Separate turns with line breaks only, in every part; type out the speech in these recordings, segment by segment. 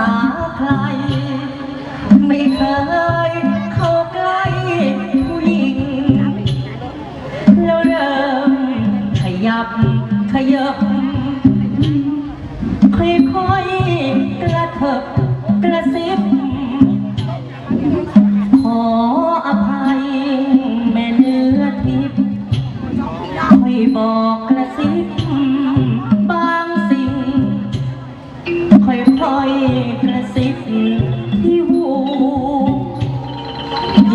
าใคร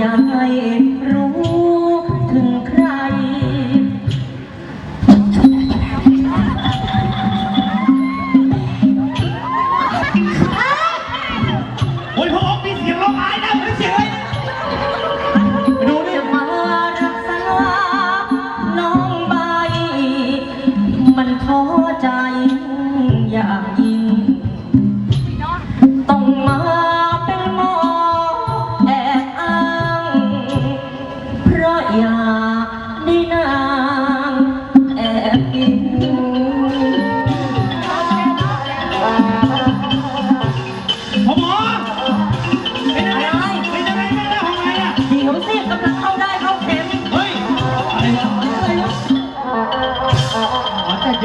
อย่าให้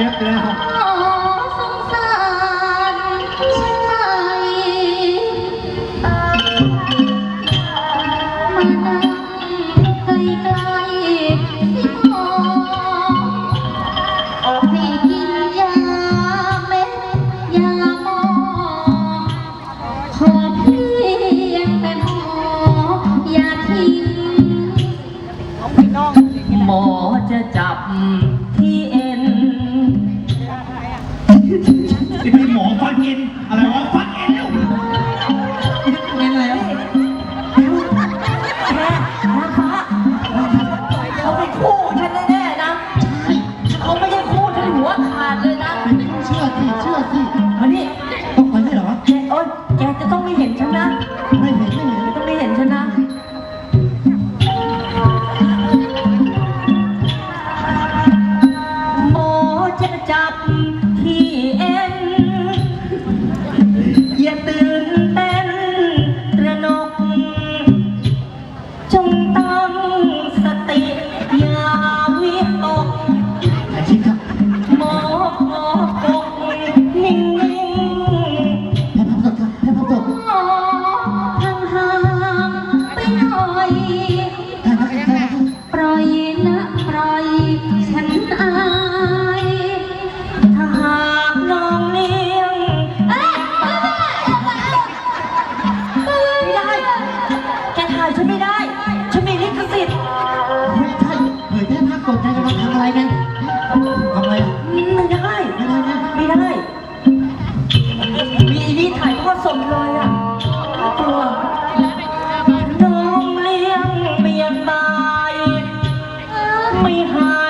é terra. ที่มีหมอฟัน
กินอะไรวะ ไม่
ได้ ฉันมี
ลิขสิทธิ์ไม่ใช่เผ
ยแพ
ร่ภาพรธใจกำลังทำ
อะ
ไรกัน
ทำอะไรไม่ได้ ไม่ได้นะไม่ได้ มีอีนี่ถ่าย
ทอดสดเลยอะ
กลัวน้องเลี้
ยงเมี
ยตาย ไม่หาย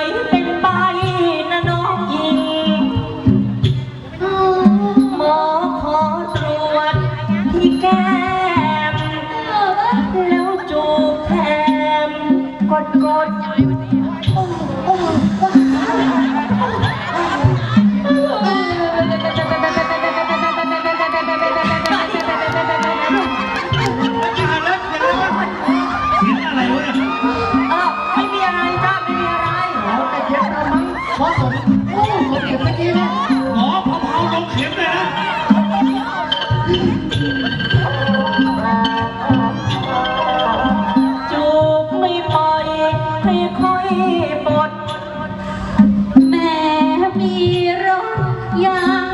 อ
สมโอ้สมเด็
จเมื่อกี้นะหมอพะเพา
ลงเข็มเลยนะ
จูบไม่
ปล่อยให้ค่อยปลดแม่มีรถยัง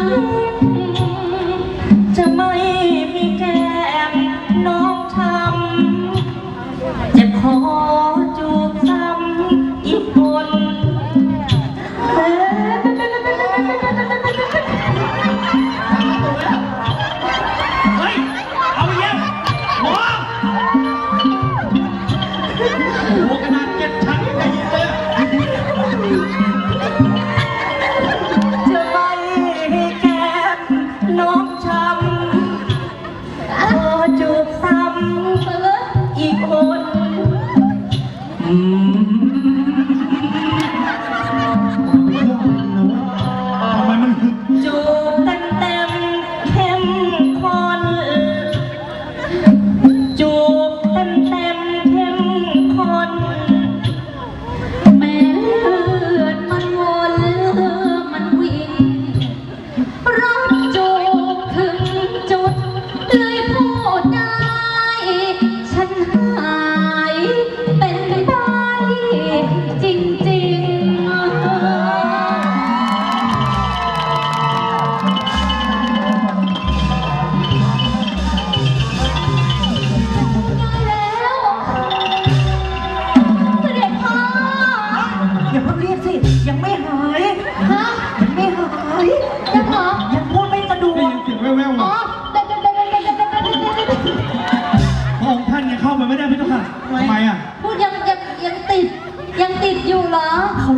วเขา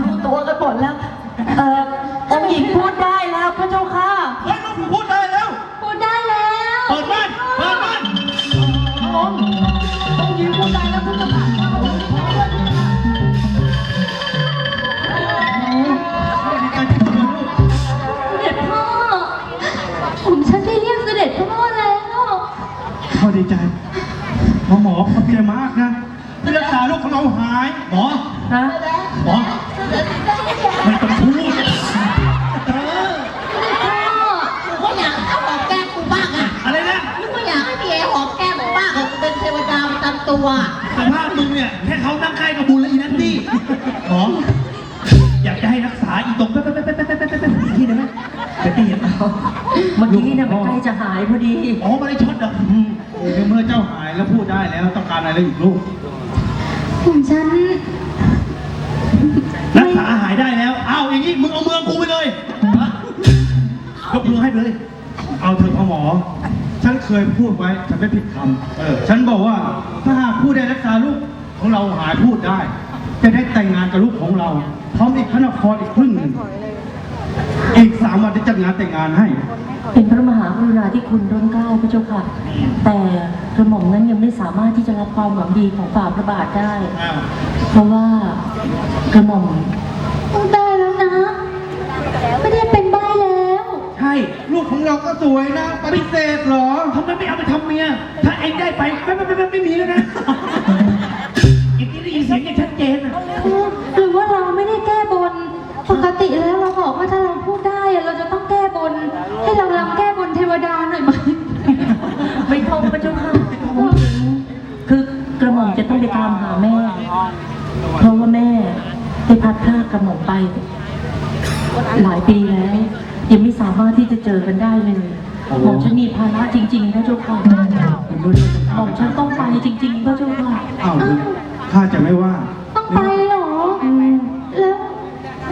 ว่า
สภาพมึงเนี่ยแค่เขาตั้งค่ายกับบูลและอีนั่นตี้หมออยากจะให้รักษาอีตรงแป๊บแป๊บแป๊บแป๊บแป๊บแป๊บแป๊บที่ไหนไหมเดี๋ยวตีเห็น
เอาเมื่อกี้เนี่ยมันใกล้จะหายพอดี
อ๋อไม่ได้ช็อตเหรออืมเมื่อเจ้าหายแล้วพูดได้แล้วต้องการอะไรอีกลูก
ผมฉัน
รักษาหายได้แล้วเอาอย่างนี้มึงเอาเมืองกูไปเลยยกมือให้เลย เอาเถอพ่มอ ฉันเคยพูดไว้ ฉันไม่ผิดคำเออฉันบอกว่าถ้าหากผู้ได้รักษาลูกของเราหายพูดได้ จะได้แต่งงานกับลูกของเราพร้อมอีกพระนครอีกครึ่งหนึ่งอีกสามวันจะจัดงานแต่งงานให้
เป็นพระมหากรุณาธิคุณร้นเกล้าพระเจ้าค่ะ แต่กระหม่อมนั้นยังไม่สามารถที่จะรับความหวังดีของฝ่าพระบาทได้
อ้าว
เพราะว่ากระหม่อม
ได้แล้วนะ ไม่ได้เป็นใบแล้ว
ใช่ ลูกของเราก็สวยนะปฏิเสธเหรอทำไมไม่เอาไปทำเมีย ถ้าเองได้ไปไม่ไม่ไม่ไม่ไม่มีแล้วนะอีกทีได้ยินเสียงอย่างชัดเจนอะ
หรือว่าเราไม่ได้แก้บน ปกติแล้วเราบอกว่าถ้าเราพูดได้อะเราจะต้องแก้บน ให้เราลำแก้บนเทวดาหน่อยไหม
ไม่ต้องพระเจ้าค่ะคือกระหม่อมจะต้องไปตามหาแม่ เพราะว่าแม่ได้พัดพรากกระหม่อมไป หลายปีแล้ว ยังไม่สามารถที่จะเจอกันได้เลยหม่อมฉันมีภาระจริงๆพระเจ้าค่ะหม่อมฉันต้องไปจริงๆพระเจ้าค่ะ
อ้าวข้าจะไม่ว่า
ต้องไปเหรอ แล้ว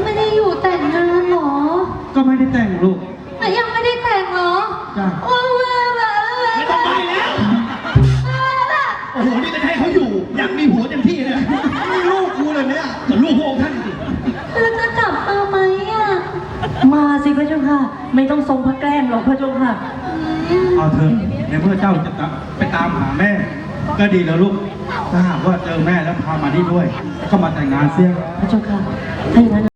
ไม่ได้อยู่แต่งงานเหรอ
ก็ไม่ได้แต่งลูก
ไม่ต้องทรงพระแกล้งหรอกพระเจ้าค่ะ
อืม
เอาเถอะในเมื่อเจ้าจะตามไปตามหาแม่ ก็ดีแล้วลูก ถ้าหากว่าเจอแม่แล้วพามานี่ด้วยแล้วก็มาแต่งงานเสีย
พระเจ้าค่ะถ้าอย่างนั้น